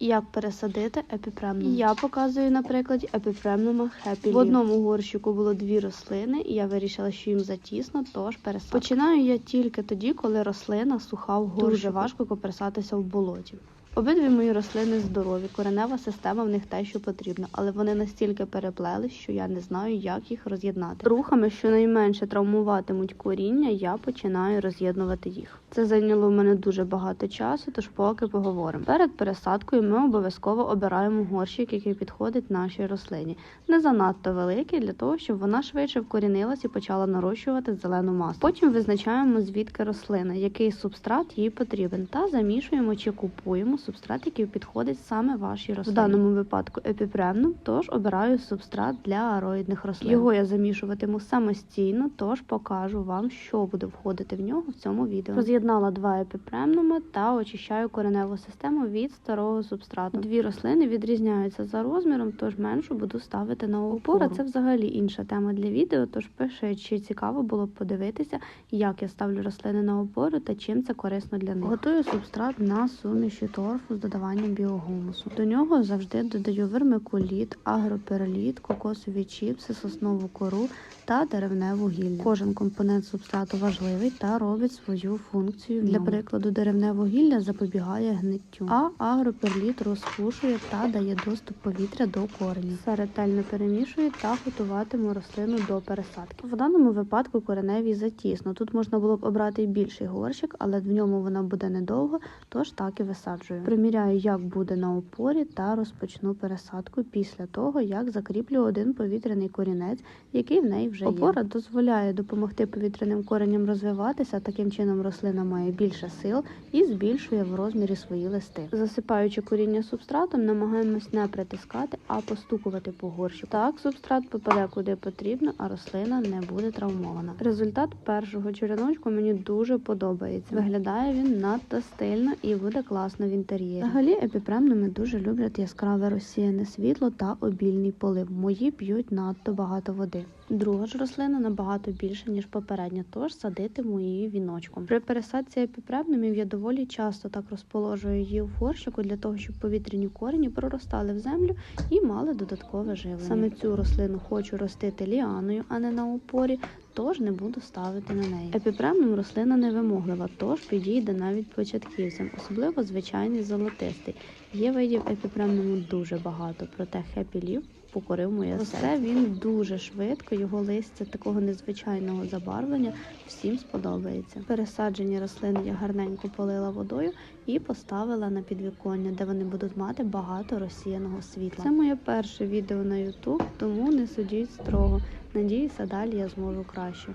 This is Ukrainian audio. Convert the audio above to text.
Як пересадити епіпремнум? Я показую на прикладі епіпремнума Happy В одному горщику було дві рослини, і я вирішила, що їм затісно, тож пересадку. Починаю я тільки тоді, коли рослина суха в горщику. Дуже важко коперсатися в болоті. Обидві мої рослини здорові, коренева система в них те, що потрібно, але вони настільки переплелись, що я не знаю, як їх роз'єднати. Рухами, що найменше травмуватимуть коріння, я починаю роз'єднувати їх. Це зайняло в мене дуже багато часу, тож поки поговоримо. Перед пересадкою ми обов'язково обираємо горщик, який підходить нашій рослині. Не занадто великий для того, щоб вона швидше вкорінилась і почала нарощувати зелену масу. Потім визначаємо звідки рослина, який субстрат їй потрібен, та замішуємо чи купуємо субстрат, який підходить саме вашій рослині. В даному випадку епіпремнум, тож обираю субстрат для ароїдних рослин. Його я замішуватиму самостійно, тож покажу вам, що буде входити в нього в цьому відео. Роз'єднала два епіпремнуми та очищаю кореневу систему від старого субстрату. Дві рослини відрізняються за розміром, тож меншу буду ставити на опору. Опора це взагалі інша тема для відео, тож пишіть, чи цікаво було б подивитися, як я ставлю рослини на опору та чим це корисно для них. Готую субстрат на суміші торфу з додаванням біогумусу. До нього завжди додаю вермикуліт, агропероліт, кокосові чіпси, соснову кору та деревне вугілля. Кожен компонент субстрату важливий та робить свою функцію. Для прикладу, деревне вугілля запобігає гниттю, а агроперліт розпушує та дає доступ повітря до коренів. Все ретельно перемішую та готуватиму рослину до пересадки. В даному випадку кореневі затісно. Тут можна було б обрати більший горщик, але в ньому вона буде недовго, тож так і висаджую. Приміряю, як буде на опорі, та розпочну пересадку після того, як закріплю один повітряний корінець, який в неї вже є. Опора дозволяє допомогти повітряним кореням розвиватися. Таким чином рослина має більше сил і збільшує в розмірі свої листи. Засипаючи коріння субстратом, намагаємось не притискати, а постукувати по горщику. Так субстрат попаде куди потрібно, а рослина не буде травмована. Результат першого череночку мені дуже подобається. Виглядає він надто стильно і буде класно в інтер'єрі. Взагалі епіпремними дуже люблять яскраве розсіяне світло та обільний полив. Мої п'ють надто багато води. Друга ж рослина набагато більше, ніж попередня, тож садитиму її віночком. При пересадці епіпремнумів я доволі часто так розположую її в горщику для того, щоб повітряні корені проростали в землю і мали додаткове живлення. Саме цю рослину хочу ростити ліаною, а не на опорі. Тож не буду ставити на неї. Епіпремнум рослина невимоглива, тож підійде навіть початківцям, особливо звичайний золотистий. Є видів епіпремнуму дуже багато, проте хепілів покорив моє серце. Він дуже швидко, його листя такого незвичайного забарвлення всім сподобається. Пересаджені рослини я гарненько полила водою і поставила на підвіконня, де вони будуть мати багато розсіяного світла. Це моє перше відео на YouTube, тому не судіть строго. Надіюся, далі я зможу краще.